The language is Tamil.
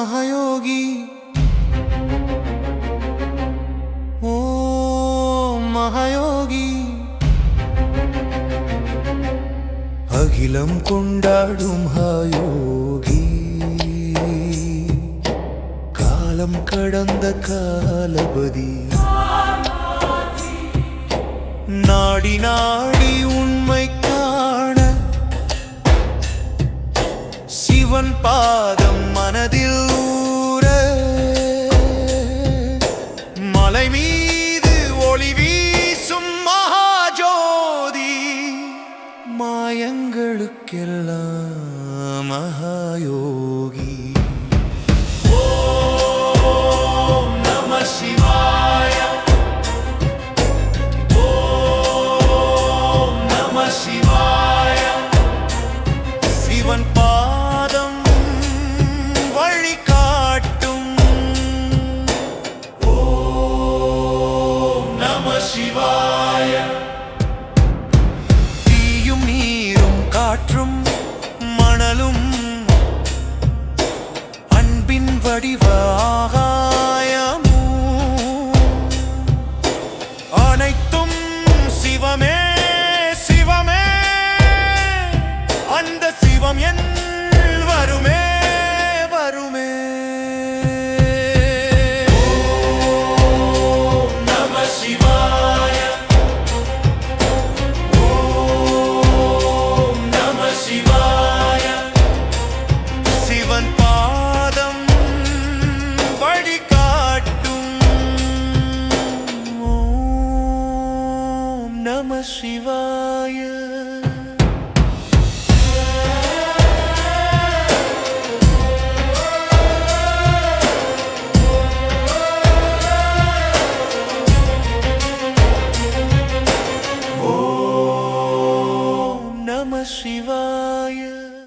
மகயோகி. ஓ மகயோகி. அகிலம் கொண்டாடும் ஹயோகி. காலம் கடந்த காலபதி. நாடி நாடி உண்மை காண. சிவன் பாத மாயங்களுக்கெல்லாம் மகாயோகி. வடிவ ஆகாயமும் அனைத்து Shivaya. Shivaya